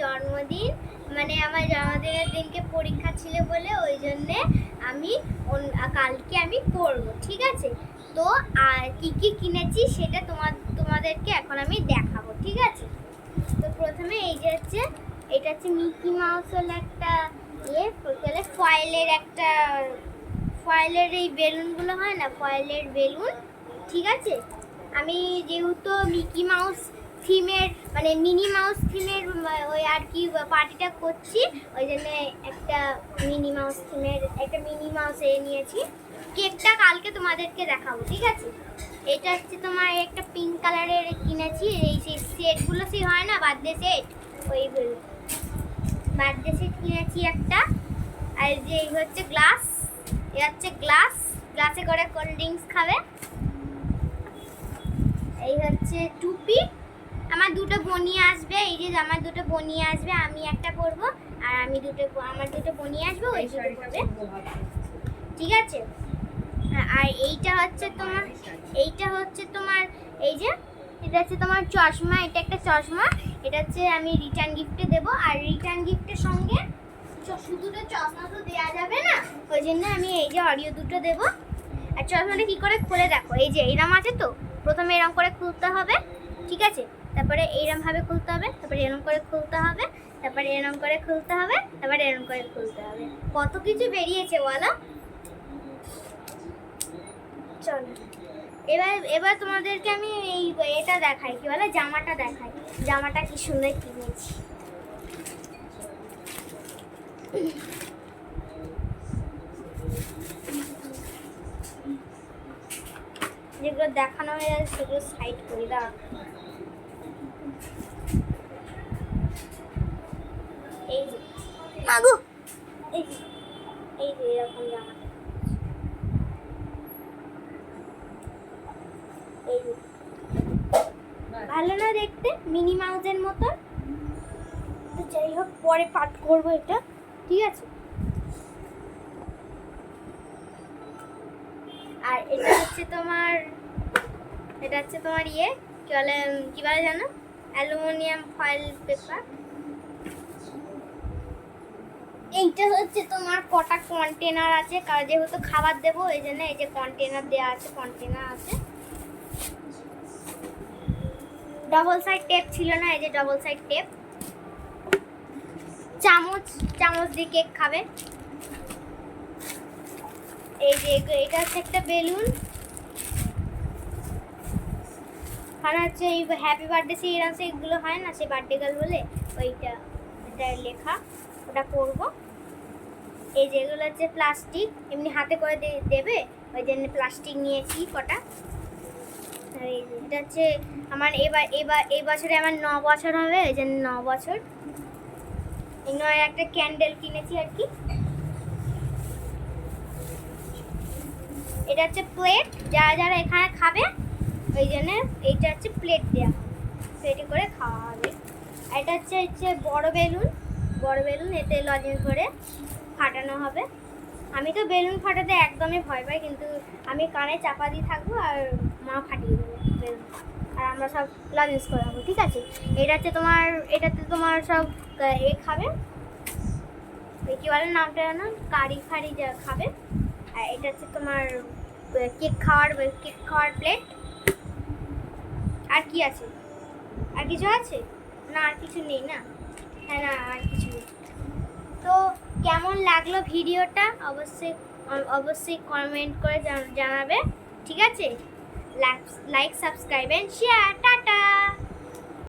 জন্মদিন মানে আমার জন্মদিনের দিনকে পরীক্ষা ছিল বলে ওই জন্যে আমি কালকে আমি পড়ব ঠিক আছে? তো, আর কি কি কিনেছি সেটা তোমার তোমাদেরকে এখন আমি দেখাবো, ঠিক আছে? তো প্রথমে এই যে হচ্ছে, এটা হচ্ছে মিকি মাউস হলো একটা ইয়ে বলে ফয়েলের একটা, ফয়েলের এই বেলুনগুলো হয় না, ফয়েলের বেলুন, ঠিক আছে? আমি যেহেতু মিকি মাউস থিমের মানে মিনি মাউস থিমের ওই আর কি পার্টিটা করছি। ওই জন্য একটা মিনি মাউস থিমের, একটা মিনি মাউস এ নিয়েছি। কেকটা কালকে তোমাদেরকে দেখাবো, ঠিক আছে? এটা হচ্ছে তোমার একটা পিঙ্ক কালারের কিনেছি, এই সেই সেটগুলো সেই হয় না বার্থডে সেট ওইগুলো। বার্থডে সেট কিনেছি একটা, আর যে এই হচ্ছে গ্লাস এ হচ্ছে গ্লাস গ্লাসে করে কোল্ড ড্রিঙ্কস খাবে। এই হচ্ছে টুপি আমার দুটো বনি আসবে, এই যে আমার দুটো বনি আসবে, আমি একটা পরবো আর আমি দুটো আমার দুটো বনি আসবে, ওই দুটো পরবে ঠিক আছে? আর- এইটা হচ্ছে তোমার, এইটা হচ্ছে তোমার, এই যে, এটা হচ্ছে তোমার চশমা, এটা একটা চশমা, এটা হচ্ছে আমি রিটার্ন গিফটে দেবো, আর রিটার্ন গিফটের সঙ্গে শুধু তো চশমা তো দেওয়া যাবে না, ওই জন্য আমি এই যে অডিও দুটো দেবো। আর চশমাটা কী করে খুলে দেখো? এই যে এরম আছে তো, প্রথমে এরম করে খুলতে হবে, ঠিক আছে? তারপরে এইরম ভাবে খুলতে হবে, তারপরে এরম করে খুলতে হবে, তারপরে এরম করে খুলতে হবে, তারপরে এরম করে খুলতে হবে। কত কিছু বেরিয়েছে বলো? চলো। এবার এবার তোমাদেরকে আমি এই এটা দেখাই, কি বলে? জামাটা দেখাই। জামাটা কি সুন্দর কিনেছি। যেগুলো দেখানো হয়ে যাচ্ছে সেগুলো সাইড করি দাঁড়া এই যে মাগো ভালো না দেখতে? মিনি মাউজের মতো। যাই হোক, পরে পাঠ করব এটা। ঠিক আছে? আর এটা হচ্ছে তোমার, এটা হচ্ছে তোমার ইয়ে কি বলে কি বলে জানো? অ্যালুমিনিয়াম ফয়েল পেপার এইটা হচ্ছে তোমার কটা কন্টেনার আছে? কারণ যেহেতু খাবার দেবো, এই জন্য এই যে কন্টেনার দেওয়া আছে কন্টেনার আছে। ডবল সাইড টেপ ছিল না, এই যে ডবল সাইড টেপ চামচ চামচ দিয়ে কেক খাবে। এই যে এটা হচ্ছে একটা বেলুন। আর হচ্ছে এই হ্যাপি বার্থডে সেই এরকম সেইগুলো হয় না, সেই বার্থডে গার্ল বলে? ওইটা এটা লেখা। ওটা করব। এই যেগুলো হচ্ছে প্লাস্টিক এমনি হাতে করে দেবে? ওই জন্য প্লাস্টিক নিয়েছি কটা। এটা হচ্ছে আমার এবার এবার, এই বছরে আমার ন বছর হবে ওই জন্য ন বছর। এই নয়, একটা ক্যান্ডেল কিনেছি আর কি। এটা হচ্ছে প্লেট যারা যারা এখানে খাবে, ওই জন্য এইটা হচ্ছে প্লেট দেওয়া প্লেটে করে খাওয়া হবে। এটা হচ্ছে হচ্ছে বড় বেলুন। বড় বেলুন, এতে লজেন্স করে ফাটানো হবে। আমি তো বেলুন ফাটাতে একদমই ভয় পাই, কিন্তু আমি কানে চাপা দিয়ে থাকব আর মা ফাটিয়ে দেবে বেলুন। আর আমরা সব লজেন্স করে দেবো ঠিক আছে? এটা হচ্ছে তোমার, এটাতে তোমার সব এ খাবে। কি বলে নামটা জানো? কারি ফারি যা খাবে। আর এটা হচ্ছে তোমার কেক খাওয়ার কেক খাওয়ার প্লেট। আর কি আছে? আর কিছু আছে? না, আর কিছু নেই না? হ্যাঁ না, আর কিছু তো কেমন লাগল ভিডিওটা? অবশ্যই অবশ্যই কমেন্ট করে জানাবে, ঠিক আছে? Like subscribe and share tata!